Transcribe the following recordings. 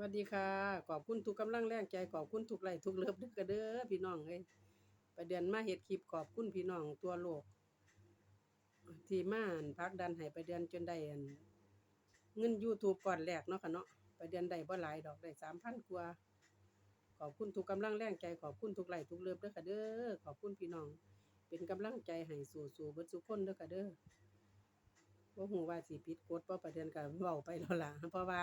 สวัสดีค่ะ ขอบคุณทุกกำลังแรงใจ ขอบคุณทุกไลค์ทุกเลิฟด้อค่ะเด้อพี่น้องเอ้ยประเดือนมาเฮ็ดคลิปขอบคุณพี่น้องทั่วโลก ที่มานผลักดันให้ประเดือนจนได้อันเงิน YouTube ก่อนแรกเนาะค่ะเนาะประเดือนได้บ่หลายดอกได้3,000กว่า ขอบคุณทุกกำลังแรงใจ ขอบคุณทุกไลค์ทุกเลิฟเด้อค่ะเด้อ ขอบคุณพี่น้อง เป็นกำลังใจให้สู้ๆเบิดทุกคนเด้อค่ะเด้อบ่ฮู้ว่าสิผิดกฎบ่ประเดือนก็เว้าไปแล้วล่ะเพราะว่า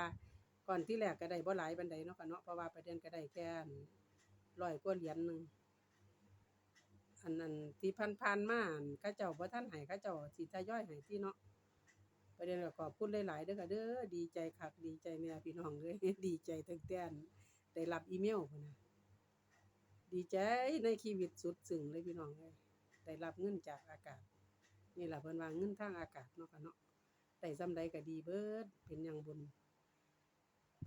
ก่อนที่แรกก็ได้บ่หลายปานใดเนาะค่ะเนาะเพราะว่าประเดือนก็ได้แค่อันร้อยกว่าเหรียญหนึ่งอันนั้นที่ผ่านๆมาอั่นเขาเจ้าบ่ทันให้เขาเจ้าสิทยอยให้ติเนาะประเด็นก็ขอบคุณหลายๆเด้อค่ะเด้อดีใจคักดีใจแน่พี่น้องเอ้ยดีใจตั้งแต่อันได้รับอีเมลพุ่นนะดีใจในชีวิตสุดซึ้งเลยพี่น้องเอ้ยได้รับเงินจากอากาศนี่แหละเพิ่นว่าเงินทางอากาศเนาะค่ะเนาะได้ส่ำใดก็ดีเบิดเป็นหยังบุญ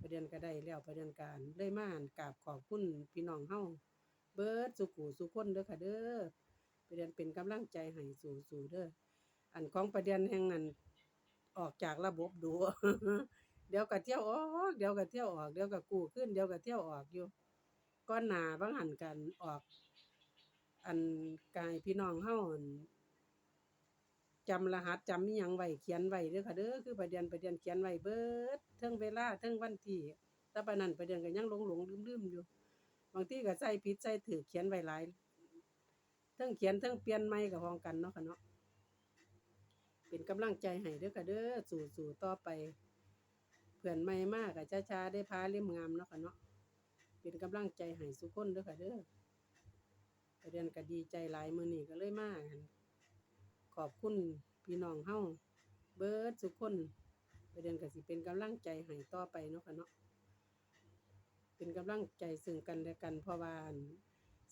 ประเด็นก็ได้แล้วประเด็นการเลยมาหันกราบขอบคุณพี่น้องเฮาเบิดสุขุสุคนเด้อค่ะเด้อประเด็นเป็นกำลังใจให้สู่ๆเด้ออันของประเด็นแห่งนั้นออกจากระบบดูเดี๋ยวก็เที่ยวออกเดี๋ยวก็เที่ยวออกเดี๋ยวก็กู้คืนเดี๋ยวก็เที่ยวออกอยู่ก่อนหนาบางหันกันออก อันกายพี่น้องเฮา จำรหัสจำอิหยังไว้เขียนไว้เด้อค่ะเด้อคือประเด็นประเด็นเขียนไว้เบิดเทิงเวลาเทิงวันที่แต่ปานนั้นประเด็นก็ยังหลงๆลืมๆอยู่ บางทีก็ใส่ผิดใส่ถูกเขียนไว้หลายเทั้งเขียนเทั้งเปลี่ยนใหม่ก็พอมกันเนาะค่ะเนาะเป็นกำลังใจให้เด้อค่ะเด้อสู้ๆต่อไปเพื่อนใหม่มาก็ช้าๆได้พาเล่มงามเนาะค่ะเนาะเป็นกำลังใจให้สุกคนเด้อค่ะเด้อประเด็นก็ดีใจหลายมื้อนี้ก็เลยมาอั่น อบคุณพี่น้องเฮาเบิร์ดทุกคนประเด็นก็สิเป็นกำลังใจให้ต่อไปเนาะค่ะเนาะเป็นกำลังใจซึ่งกันและกันเพราะว่าน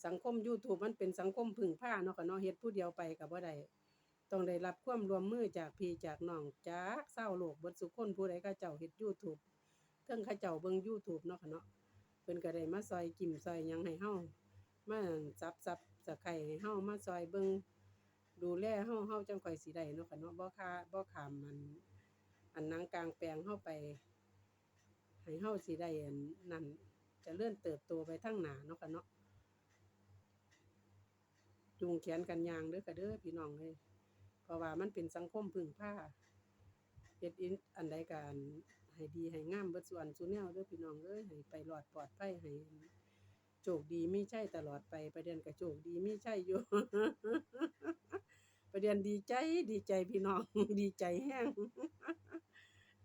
สังคม YouTube มันเป็นสังคมพึ่งพาเนาะค่ะเนาะเฮ็ดผู้เดียวไปก็บ่ได้ต้องได้รับความร่วมมือจากพี่จากน้องจากชาโลกเบิดซุคนผู้ใดเขาเจ้าเฮ็ด YouTube เทิงเขาเจ้าเบิ่ง YouTube เนาะค่ะเนาะเพิ่นก็ได้มาซอยจิ้มซอยหยังให้เฮามาซับซับสไคร้ให้เฮามาซอยเบิ่ง ดูแลเฮาเฮาจังค่อยสิได้เนาะค่ะเนาะบ่ค่าบ่ขามมัน อันนังกลางแปลงเฮาไปให้เฮาสิได้อันนั้นจะเลื่อนเติบโตไปทั้งหนาเนาะค่ะเนาะจูงแขนกันยางเด้อค่ะเด้อพี่น้องเอ้ยเพราะว่ามันเป็นสังคมพึ่งพาเฮ็ดอินอันใดก็อันให้ดีให้งามเบิดส่วนซุแนวเด้อพี่น้องเอ้ยให้ไปรอดปลอดภัยให้ โชคดีมีชัยตลอดไปประเด็นก็โชคดีมีชัยอยู่ ประเด็นดีใจดีใจพี่น้องดีใจแฮง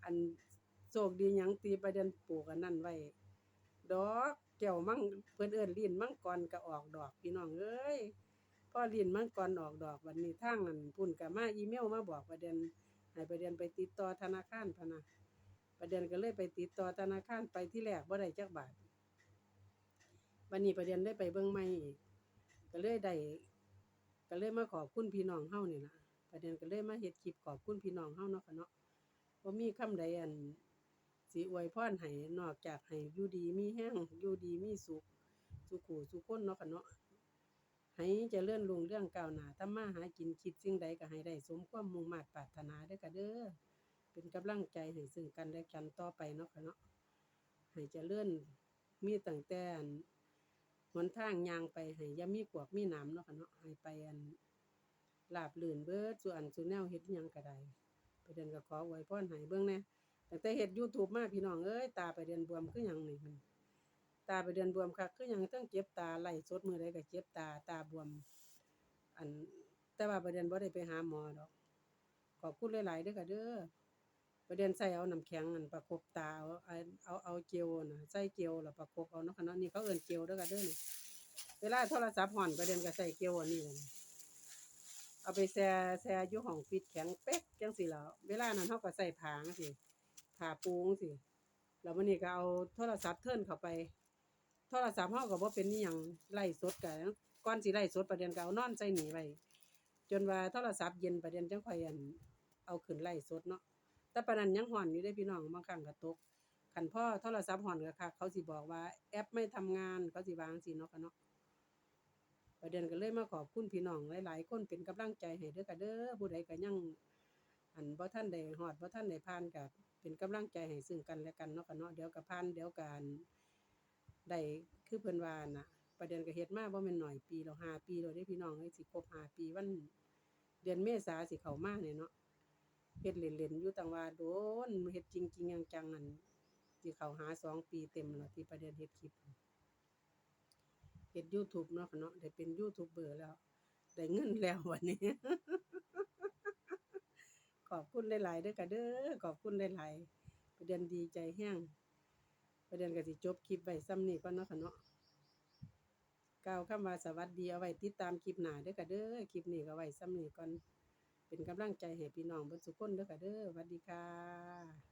อันโชคดีหยังตีประเด็นปลูกอันนั้นไว้ ดอกแก้วมั่งเพิ่นเอิ้นลิ้นมั่งกรก็ออกดอกพี่น้องเอ้ยพ่อลิ้นมั่งกรอนออกดอกบัดนี้ทางนั้นพุ่นก็มาอีเมลมาบอกประเด็นให้ประเด็นไปติดต่อธนาคารพะนะประเด็นก็เลยไปติดต่อธนาคารไปที่แรกบ่ได้จักบาท บัดนี้ประเด็นได้ไปเบิ่งใหม่อีกก็เลยได้ก็เลยมาขอบคุณพี่น้องเฮานี่ล่ะประเด็นก็เลยมาเฮ็ดคลิปขอบคุณพี่น้องเฮาเนาะค่ะเนาะบ่มีคำใดอันสิอวยพรให้นอกจากให้อยู่ดีมีแห้งอยู่ดีมีสุขสุขูสุขคนเนาะค่ะเนาะให้เจริญรุ่งเรื่องก้าวหน้าทำมาหากินคิดสิ่งใดก็ให้ได้สมความมุ่งมา่ปรารถนาเด้อค่ะเด้อเป็นกำลังใจให้ซึ่งกันและกันต่อไปเนาะค่ะเนาะให้เจริญมีตั้งแต่น หนทางยางไปให้ยามีกวกมีหนามเนาะค่ะเนาะให้ไปอันราบรื่นเบิดส่วนสุแนวเฮ็ดยังก็ไดไปเดินก็ขออวยพรให้เบิ่งแน่ตั้งแต่เฮ็ด YouTube มาพี่น้องเอ้ยตาไปเดือนบวมคือหยังนี่มันตาไปเดือนบวมคักคือหยังเทั้งเจ็บตาไหลสดมือใดก็เจ็บตาตาบวม อันแต่ว่าปเด็นบ่ได้ไปหาหมอดอกขอบคุณหลายๆเด้อค่ะเด้อ ประเด็นใส่เอาน้ำแข็งนั่นประกบตาเอาเอาเอาเอาเจลน่ะใส่เจลแล้วประกบเอาเนาะค่ะเนาะนี่เขาเอิ้นเจลเด้อค่ะเด้อนี่เวลาโทรศัพท์ฮ้อนประเด็นก็ใส่เจลอันนี้เลยเอาไปแช่แช่อยู่ห้องปิดแข็งเป๊กจังซี่แล้วเวลานั้นเฮาก็ใส่ผางซี่ผ่าปูงซี่แล้ววันนี้ก็เอาโทรศัพท์เทิร์นเข้าไปโทรศัพท์เฮาก็บ่เป็นอิหยังไล่สดก็ก่อนสิไล่สดประเด็นก็เอานอนใส่หนีไว้จนว่าโทรศัพท์เย็นประเด็นจังค่อยอันเอาขึ้นไล่สดเนาะ แต่ปานนั้นยังฮ้อนอยู่เด้พี่น้องบางครั้งก็ตกคันพ่อโทรศัพท์ฮ้อนก็คักเขาสิบอกว่าแอปไม่ทำงานเขาสิวางซี่เนาะค่ะเนาะประเด็นก็เลยมาขอบคุณพี่น้องหลายๆคนเป็นกำลังใจให้เด้อค่ะเด้อผู้ใดก็ยังอันบ่ทันได้ฮอดบ่ทันได้ผ่านก็เป็นกำลังใจให้ซึ่งกันและกันเนาะค่ะเนาะเดี๋ยวก็ผ่านเดี๋ยวกันได้คือเพิ่นว่าน่ะ ประเด็นก็เฮ็ดมาบ่แม่นหน้อยปีแล้วห้าปีแล้วเด้พี่น้องเอ้ยสิครบห้าปีวันเดือนเมษาสิเข้ามาเนี่ยเนาะ เฮ็ดเล่นๆอยู่ตั้งว่าโดนเฮ็ดจริงๆจังๆนั่นสิเขาหาสองปีเต็มแล้วที่ประเด็นเฮ็ดคลิปเฮ็ด YouTube เนาะเนาะได้เป็นยูทูบเบอร์แล้ว ได้เงินแล้ววันนี้ ขอบคุณหลายๆเด้อค่ะเด้อขอบคุณหลายๆประเด็นดีใจแฮงประเด็นก็สิจบคลิปไว้ซ้ำนี้ก่อนเนาะเนาะกล่าวคำว่าสวัสดีเอาไว้ติดตามคลิปหน้าเด้อค่ะเด้อคลิปนี้ก็ไว้ซ้ำนี้ก่อน เป็นกำลังใจให้พี่น้องเบิดทุกคนเด้อค่ะเด้อสวัสดีค่ะ